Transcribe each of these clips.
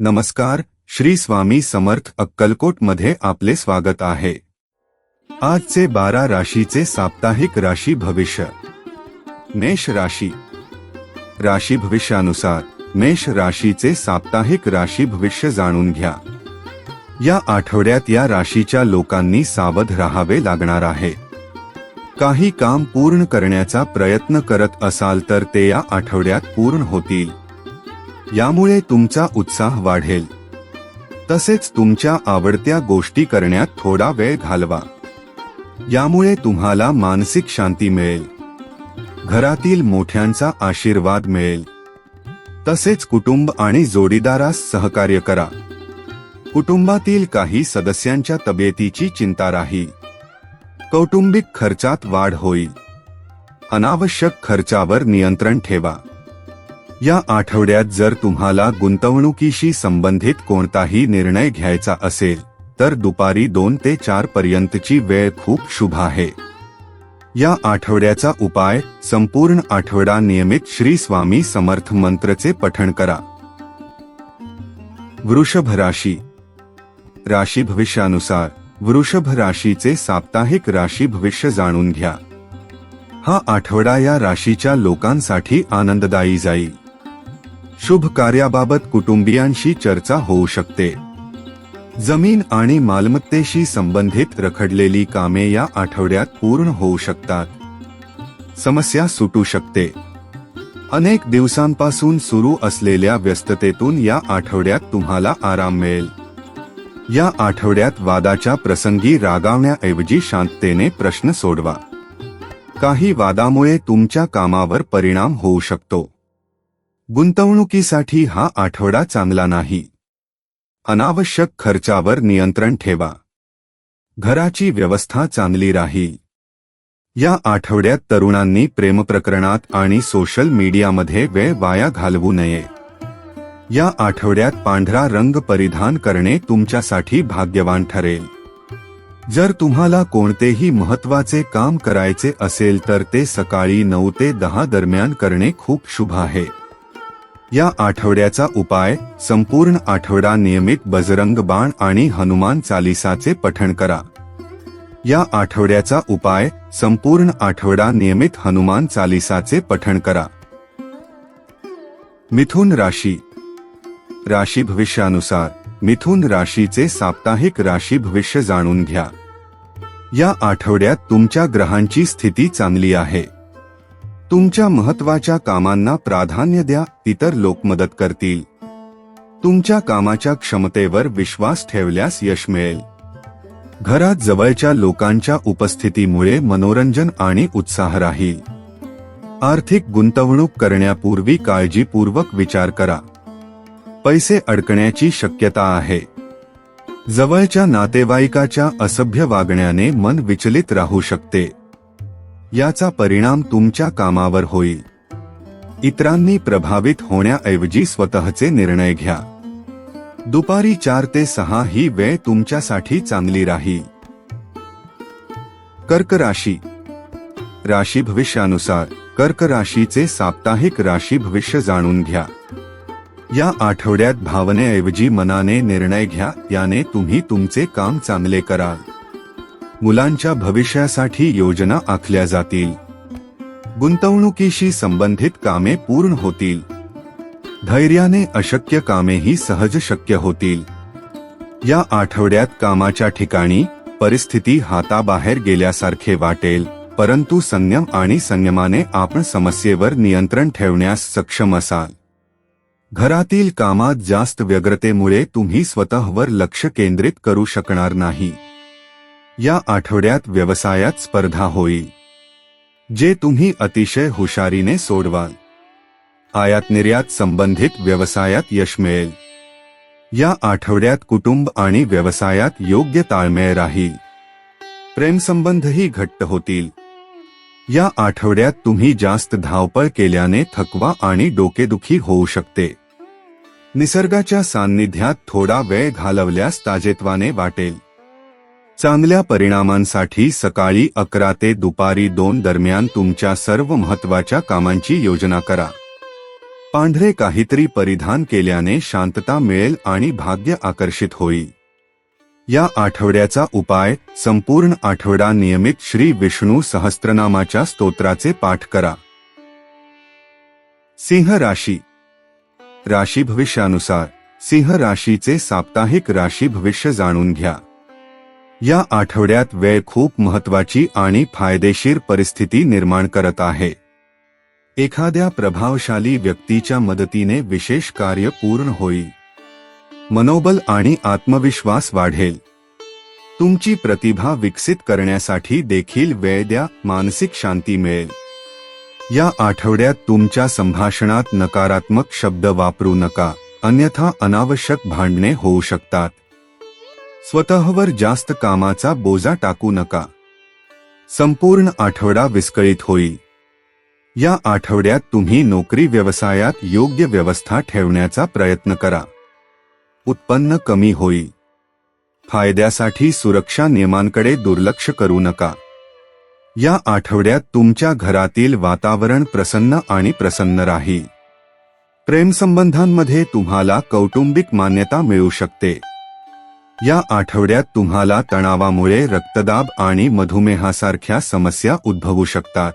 नमस्कार श्री स्वामी समर्थ अक्कलकोटमध्ये आपले स्वागत आहे. आजचे बारा राशीचे साप्ताहिक राशी भविष्य. मेष राशी. राशी भविष्यानुसार मेष राशीचे साप्ताहिक राशी भविष्य जाणून घ्या. या आठवड्यात या राशीच्या लोकांनी सावध राहावे लागणार आहे. काही काम पूर्ण करण्याचा प्रयत्न करत असाल तर ते या आठवड्यात पूर्ण होतील. यामुळे तुमचा उत्साह वाढेल. तसेच तुमच्या आवडत्या गोष्टी करण्यात थोडा वेळ घालवा. यामुळे तुम्हाला मानसिक शांती मिळेल. घरातील मोठ्यांचा आशीर्वाद मिळेल. तसेच कुटुंब आणि जोडीदारास सहकार्य करा. कुटुंबातील काही सदस्यांच्या तब्येतीची चिंता राहील कौटुंबिक खर्चात वाढ होईल. अनावश्यक खर्चावर नियंत्रण ठेवा. या आठवड्यात जर तुम्हाला गुंतवणुकीशी संबंधित कोणताही निर्णय घ्यायचा असेल तर दुपारी दोन ते चार पर्यंतची वेळ खूप शुभ आहे. या आठवड्याचा उपाय संपूर्ण आठवडा नियमित श्री स्वामी समर्थ मंत्रचे पठण करा. वृषभ राशी. राशी भविष्यानुसार वृषभ राशीचे साप्ताहिक राशी भविष्य जाणून घ्या. हा आठवडा या राशीच्या लोकांसाठी आनंददायी जाईल. शुभ कार्याबाबत कुटुंबियांशी चर्चा होऊ शकते. जमीन आणि मालमत्तेशी संबंधित रखडलेली कामे या आठवड्यात पूर्ण होऊ शकतात. समस्या सुटू शकते. अनेक दिवसांपासून सुरू असलेल्या व्यस्ततेतून या आठवड्यात तुम्हाला आराम मिळेल. या आठवड्यात वादाच्या प्रसंगी रागावण्याऐवजी शांततेने प्रश्न सोडवा. काही वादामुळे तुमच्या कामावर परिणाम होऊ शकतो. गुंतवणुकीसाठी हा आठवडा चांगला नाही. अनावश्यक खर्चावर नियंत्रण ठेवा. घराची व्यवस्था चांगली राहील. या आठवड्यात तरुणांनी प्रेमप्रकरणात आणि सोशल मीडियामध्ये वेळ वाया घालवू नये. या आठवड्यात पांढरा रंग परिधान करणे तुमच्यासाठी भाग्यवान ठरेल. जर तुम्हाला कोणतेही महत्त्वाचे काम करायचे असेल तर ते सकाळी नऊ ते दहा दरम्यान करणे खूप शुभ आहे. या आठवड्याचा उपाय संपूर्ण आठवडा नियमित बजरंग बाण आणि हनुमान चालिसाचे पठण करा. या आठवड्याचा उपाय संपूर्ण आठवडा नियमित हनुमान चालिसाचे पठण करा. मिथुन राशी. राशी भविष्यानुसार मिथुन राशीचे साप्ताहिक राशी भविष्य जाणून घ्या. या आठवड्यात तुमच्या ग्रहांची स्थिती चांगली आहे. तुमच्या महत्त्वाच्या कामांना प्राधान्य द्या इतर लोक मदत करतील. तुमच्या कामाच्या क्षमतेवर विश्वास ठेवल्यास यश मिळेल. घरात जवळच्या लोकांच्या उपस्थितीमुळे मनोरंजन आणि उत्साह राहील. आर्थिक गुंतवणूक करण्यापूर्वी काळजीपूर्वक विचार करा. पैसे अडकण्याची शक्यता आहे. जवळच्या नातेवाईकाच्या असभ्य वागण्याने मन विचलित राहू शकते. याचा परिणाम तुमच्या कामावर होईल. इतरांनी प्रभावित होण्याऐवजी स्वतःचे निर्णय घ्या. दुपारी चार ते सहा ही वेळ तुमच्यासाठी चांगली राहील. कर्क राशी. राशी भविष्यानुसार कर्क राशीचे साप्ताहिक राशी भविष्य जाणून घ्या. या आठवड्यात भावनेऐवजी मनाने निर्णय घ्या याने तुम्ही तुमचे काम चांगले कराल. मुलांच्या भविष्यासाठी योजना आखल्या जातील. गुंतवणुकीशी संबंधित कामे पूर्ण होतील. धैर्याने अशक्य कामेही सहज शक्य होतील. या आठवड्यात कामाच्या ठिकाणी परिस्थिती हाताबाहेर गेल्यासारखे वाटेल परंतु संयम आणि संयमाने आपण समस्येवर नियंत्रण ठेवण्यास सक्षम असाल. घरातील कामात जास्त व्यग्रतेमुळे तुम्ही स्वतःवर लक्ष केंद्रित करू शकणार नाही. या आठवड्यात व्यवसायात स्पर्धा होईल जे तुम्ही अतिशय हुशारीने सोडवाल. आयात निर्यात संबंधित व्यवसायात यश मिळेल. या आठवड्यात कुटुंब आणि व्यवसायात योग्य ताळमेळ राहील. प्रेमसंबंधही घट्ट होतील. या आठवड्यात तुम्ही जास्त धावपळ केल्याने थकवा आणि डोकेदुखी होऊ शकते. निसर्गाच्या सान्निध्यात थोडा वेळ घालवल्यास ताजेत्वाने वाटेल. चांगल्या परिणामांसाठी सकाळी अकरा ते दुपारी दोन दरम्यान तुमच्या सर्व महत्त्वाच्या कामांची योजना करा. पांढरे काहीतरी परिधान केल्याने शांतता मिळेल आणि भाग्य आकर्षित होईल. या आठवड्याचा उपाय संपूर्ण आठवडा नियमित श्री विष्णू सहस्त्रनामाच्या स्तोत्राचे पाठ करा. सिंह राशी. राशी भविष्यानुसार सिंह राशीचे साप्ताहिक राशी भविष्य जाणून घ्या. या आठवड्यात वेळ खूप महत्वाची आणि फायदेशीर परिस्थिती निर्माण करत आहे. एखाद्या प्रभावशाली व्यक्तीच्या मदतीने विशेष कार्य पूर्ण होईल मनोबल आणि आत्मविश्वास वाढेल. तुमची प्रतिभा विकसित करण्यासाठी देखील वेळ द्या मानसिक शांती मिळेल. या आठवड्यात तुमच्या संभाषणात नकारात्मक शब्द वापरू नका अन्यथा अनावश्यक भांडणे होऊ शकतात. स्वतःवर जास्त कामाचा बोजा टाकू नका. संपूर्ण आठवडा विस्कळीत होईल. या आठवड्यात तुम्ही नोकरी व्यवसायात योग्य व्यवस्था ठेवण्याचा प्रयत्न करा. उत्पन्न कमी होईल. फायद्यासाठी सुरक्षा नियमांकडे दुर्लक्ष करू नका. या आठवड्यात तुमच्या घरातील वातावरण प्रसन्न आणि प्रसन्न राहील. प्रेमसंबंधांमध्ये तुम्हाला कौटुंबिक मान्यता मिळू शकते. या आठवड्यात तुम्हाला तणावामुळे रक्तदाब आणि मधुमेहासारख्या समस्या उद्भवू शकतात.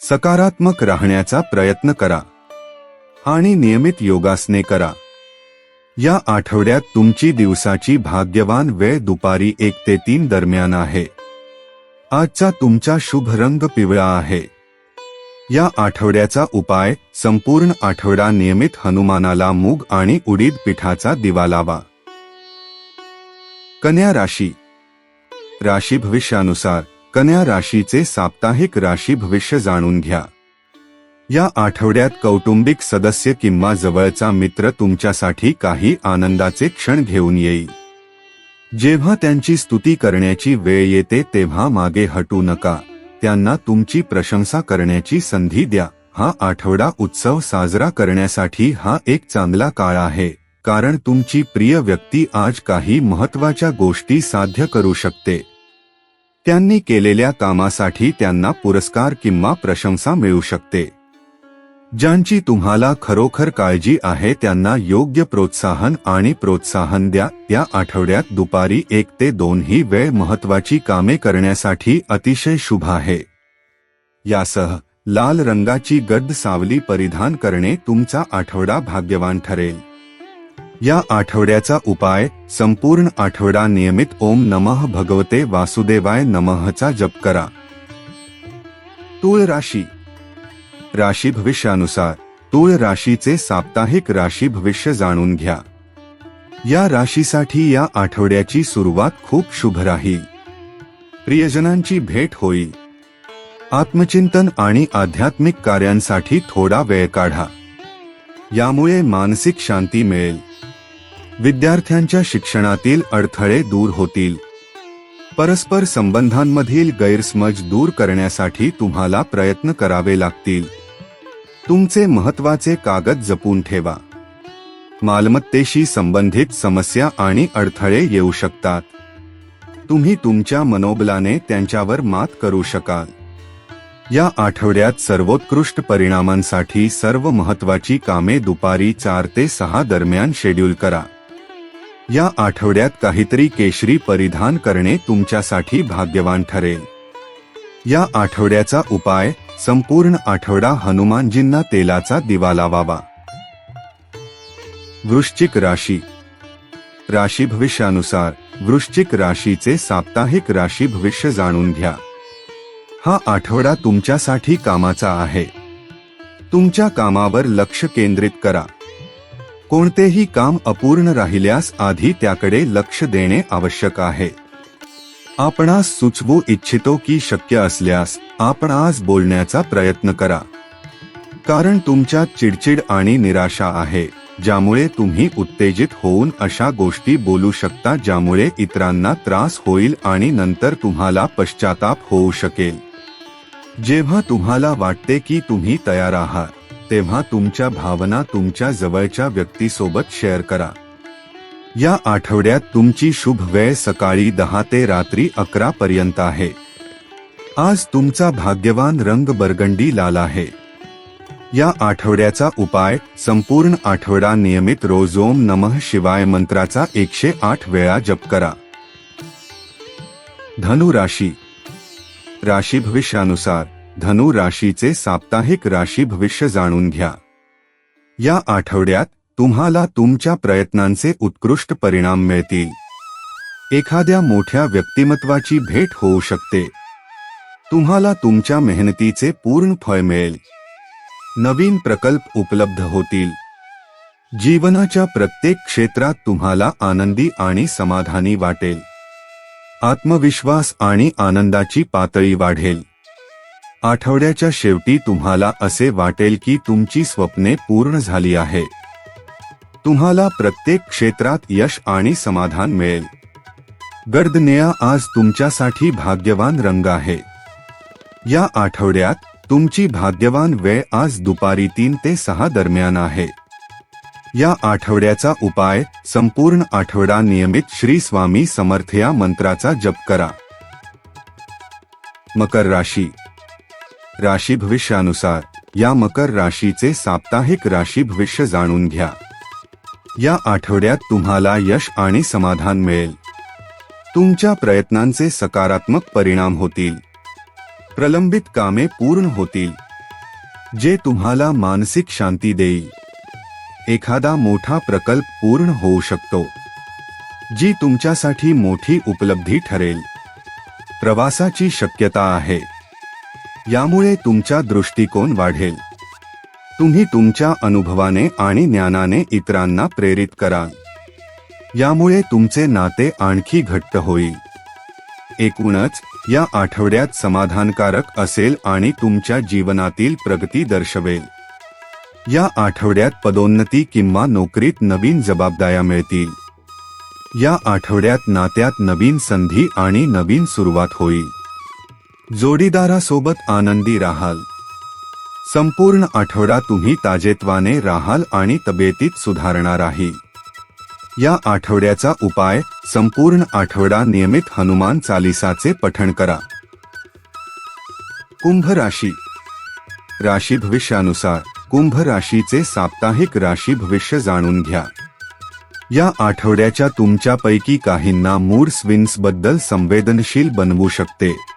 सकारात्मक राहण्याचा प्रयत्न करा. आणि नियमित योगासने करा. या आठवड्यात तुमची दिवसाची भाग्यवान वेळ दुपारी एक ते तीन दरम्यान आहे. आजचा तुमचा शुभ रंग पिवळा आहे. या आठवड्याचा उपाय संपूर्ण आठवडा नियमित हनुमानाला मूग आणि उडीद पिठाचा दिवा लावा. कन्या राशी. राशी भविष्यानुसार कन्या राशीचे साप्ताहिक राशी भविष्य जाणून घ्या. या आठवड्यात कौटुंबिक सदस्य किंवा जवळचा मित्र तुमच्यासाठी काही आनंदाचे क्षण घेऊन येईल. जेव्हा त्यांची स्तुती करण्याची वेळ येते तेव्हा मागे हटू नका. त्यांना तुमची प्रशंसा करण्याची संधी द्या. हा आठवडा उत्सव साजरा करण्यासाठी हा एक चांगला काळ आहे. कारण तुमची प्रिय व्यक्ती आज काही महत्त्वाच्या गोष्टी साध्य करू शकते. त्यांनी केलेल्या कामासाठी त्यांना पुरस्कार किंवा प्रशंसा मिळू शकते. ज्यांची तुम्हाला खरोखर काळजी आहे त्यांना योग्य प्रोत्साहन आणि प्रोत्साहन द्या. या आठवड्यात दुपारी एक ते दोन ही वेळ महत्वाची कामे करण्यासाठी अतिशय शुभ आहे. यासह लाल रंगाची गद्द सावली परिधान करणे तुमचा आठवडा भाग्यवान ठरेल. या आठवड्याचा उपाय संपूर्ण आठवडा नियमित ओम नमः भगवते वासुदेवाय नमःचा जप करा. तूळ राशी. राशी भविष्यानुसार तूळ राशीचे साप्ताहिक राशी भविष्य जाणून घ्या. या राशीसाठी या आठवड्याची सुरुवात खूप शुभ राहील. प्रियजनांची भेट होईल. आत्मचिंतन आणि आध्यात्मिक कार्यांसाठी थोडा वेळ काढा. यामुळे मानसिक शांती मिळेल. विद्यार्थ्यांच्या शिक्षणातील अडथळे दूर होतील. परस्पर संबंधांमधील गैरसमज दूर करण्यासाठी तुम्हाला प्रयत्न करावे लागतील. तुमचे महत्त्वाचे कागद जपून ठेवा. मालमत्तेशी संबंधित समस्या आणि अडथळे येऊ शकतात. तुम्ही तुमच्या मनोबलाने त्यांच्यावर मात करू शकाल. या आठवड्यात सर्वोत्कृष्ट परिणामांसाठी सर्व महत्वाची कामे दुपारी चार ते सहा दरम्यान शेड्यूल करा. या आठवड्यात काहीतरी केशरी परिधान करणे तुमच्यासाठी भाग्यवान ठरेल. या आठवड्याचा उपाय संपूर्ण आठवडा हनुमानजींना तेलाचा दिवा लावावा. वृश्चिक राशी. राशी भविष्यानुसार वृश्चिक राशीचे साप्ताहिक राशी भविष्य जाणून घ्या. हा आठवडा तुमच्यासाठी कामाचा आहे. तुमच्या कामावर लक्ष केंद्रित करा. कोणतेही काम अपूर्ण राहिल्यास आधी त्याकडे लक्ष देणे आवश्यक आहे. आपणास सुचवू इच्छितो की शक्य असल्यास आपण आज बोलण्याचा प्रयत्न करा. कारण तुमच्यात चिडचिड आणि निराशा आहे ज्यामुळे तुम्ही उत्तेजित होऊन अशा गोष्टी बोलू शकता ज्यामुळे इतरांना त्रास होईल आणि नंतर तुम्हाला पश्चाताप होऊ शकेल. जेव्हा तुम्हाला वाटते की तुम्ही तयार आहात तेव्हा तुमच्या भावना तुमच्या जवळच्या व्यक्तीसोबत शेअर करा. या आठवड्यात तुमची शुभ वेळ सकाळी दहा ते रात्री अकरा पर्यंत आहे. आज तुमचा भाग्यवान रंग बरगंडी लाल आहे. या आठवड्याचा उपाय संपूर्ण आठवडा नियमित रोज ओम नमः शिवाय मंत्राचा एकशे आठ वेळा जप करा. धनु राशी राशी भविष्यानुसार. धनु राशीचे साप्ताहिक राशी भविष्य जाणून घ्या. या आठवड्यात तुम्हाला तुमच्या प्रयत्नांचे उत्कृष्ट परिणाम मिळतील. एखाद्या मोठ्या व्यक्तिमत्वाची भेट होऊ शकते. तुम्हाला तुमच्या मेहनतीचे पूर्ण फळ मिळेल. नवीन प्रकल्प उपलब्ध होतील. जीवनाच्या प्रत्येक क्षेत्रात तुम्हाला आनंदी आणि समाधानी वाटेल. आत्मविश्वास आणि आनंदाची पातळी वाढेल. आठवड्याच्या शेवटी तुम्हाला असे वाटेल की तुमची स्वप्ने पूर्ण झाली आहे. तुम्हाला प्रत्येक क्षेत्रात यश आणि समाधान मिळेल. गर्दनेया आज तुमच्यासाठी भाग्यवान रंग आहे. या आठवड्यात तुमची भाग्यवान वेळ आज दुपारी तीन ते सहा दरम्यान आहे. या आठवड्याचा उपाय संपूर्ण आठवडा नियमित श्री स्वामी समर्थ या मंत्राचा जप करा. मकर राशी राशी भविष्यानुसार या मकर राशीचे साप्ताहिक राशी भविष्य जाणून घ्या. या आठवड्यात तुम्हाला यश आणि समाधान मिळेल. तुमच्या प्रयत्नांचे सकारात्मक परिणाम होतील. प्रलंबित कामे पूर्ण होतील. जे तुम्हाला मानसिक शांती देईल. एखादा मोठा प्रकल्प पूर्ण होऊ शकतो. जी तुमच्यासाठी मोठी उपलब्धी ठरेल. प्रवासाची शक्यता आहे. यामुळे तुमचा दृष्टिकोन वाढेल. तुम्ही तुमच्या अनुभवाने आणि ज्ञानाने इतरांना प्रेरित कराल. यामुळे तुमचे नाते आणखी घट्ट होईल. एकूणच या आठवड्यात समाधानकारक असेल आणि तुमच्या जीवनातील प्रगती दर्शवेल. या आठवड्यात पदोन्नती किंवा नोकरीत नवीन जबाबदाऱ्या मिळतील. या आठवड्यात नात्यात नवीन संधी आणि नवीन सुरुवात होईल. जोडीदारासोबत आनंदी राहाल. संपूर्ण आठवडा तुम्ही ताजेत्वाने राहाल आणि तब्येतीत सुधारणा आहे या आठवड्याचा उपाय संपूर्ण आठवडा नियमित हनुमान चालिसाचे पठण करा. कुंभ राशी. राशी भविष्यानुसार कुंभ राशीचे साप्ताहिक राशी भविष्य जाणून घ्या. या आठवड्याच्या तुमच्यापैकी काहींना मूड स्विन्सबद्दल संवेदनशील बनवू शकते.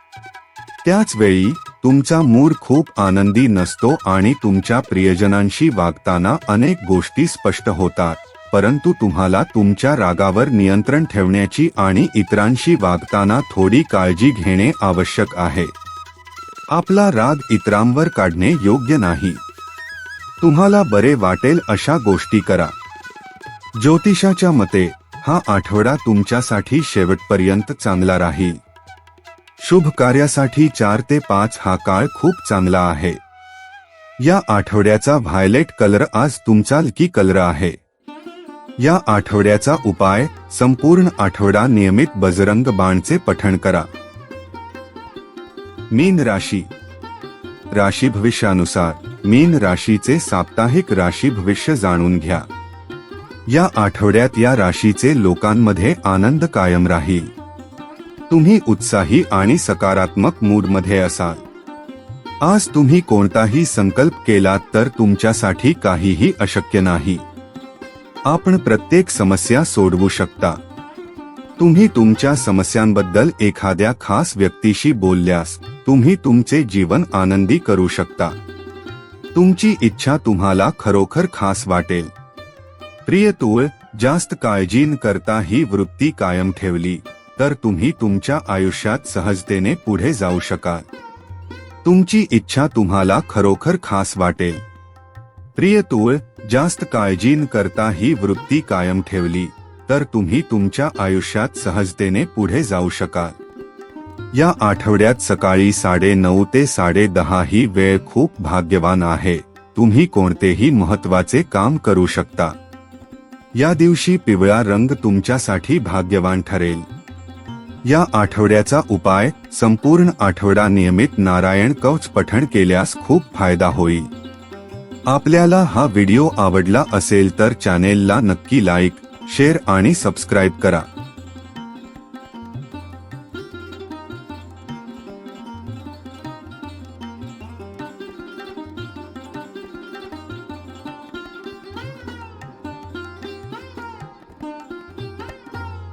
त्याच वेळी तुमचा मूड खूप आनंदी नसतो आणि तुमच्या प्रियजनांशी वागताना अनेक गोष्टी स्पष्ट होतात. परंतु तुम्हाला तुमच्या रागावर नियंत्रण ठेवण्याची आणि इतरांशी वागताना थोडी काळजी घेणे आवश्यक आहे. आपला राग इतरांवर काढणे योग्य नाही. तुम्हाला बरे वाटेल अशा गोष्टी करा. ज्योतिषाच्या मते हा आठवडा तुमच्यासाठी शेवटपर्यंत चांगला राहील. शुभ कार्यासाठी चार ते पाच हा काळ खूप चांगला आहे. या आठवड्याचा व्हायलेट कलर आज तुमचा लकी कलर आहे. या आठवड्याचा उपाय संपूर्ण आठवडा नियमित बजरंग बाणचे पठण करा. मीन राशी. राशी भविष्यानुसार मीन राशीचे साप्ताहिक राशी भविष्य जाणून घ्या. या आठवड्यात या राशीचे लोकांमध्ये आनंद कायम राहील. तुम्ही उत्साही आणि सकारात्मक मूडमध्ये असाल. आज तुम्ही कोणताही संकल्प केलात तर तुमच्यासाठी काहीही अशक्य नाही. आपण प्रत्येक समस्या सोडवू शकता. तुम्ही तुमच्या समस्यांबद्दल एखाद्या खास व्यक्तीशी बोलल्यास तुम्ही तुमचे जीवन आनंदी करू शकता. तुमची इच्छा तुम्हाला खरोखर खास वाटेल. प्रिय तूळ जास्त काळजी न करता ही वृत्ती कायम ठेवली. तर तुम्ही तुमच्या आयुष्यात सहजतेने पुढे जाऊ शकाल. तुमची इच्छा तुम्हाला खरोखर खास वाटेल. प्रिय तूळ जास्त काळजी न करता ही वृत्ती कायम ठेवली तर तुम्ही तुमच्या आयुष्यात सहजतेने पुढे जाऊ शकाल. या आठवड्यात सकाळी साडे नऊ ते साडे दहा ही वेळ खूप भाग्यवान आहे तुम्ही कोणतेही महत्त्वाचे काम करू शकता. या दिवशी पिवळा रंग तुमच्यासाठी भाग्यवान ठरेल. या आठवड्याचा उपाय संपूर्ण आठवडा नियमित नारायण कवच पठण केल्यास खूप फायदा होईल. आपल्याला हा व्हिडिओ आवडला असेल तर चॅनेलला नक्की लाईक शेअर आणि सबस्क्राईब करा.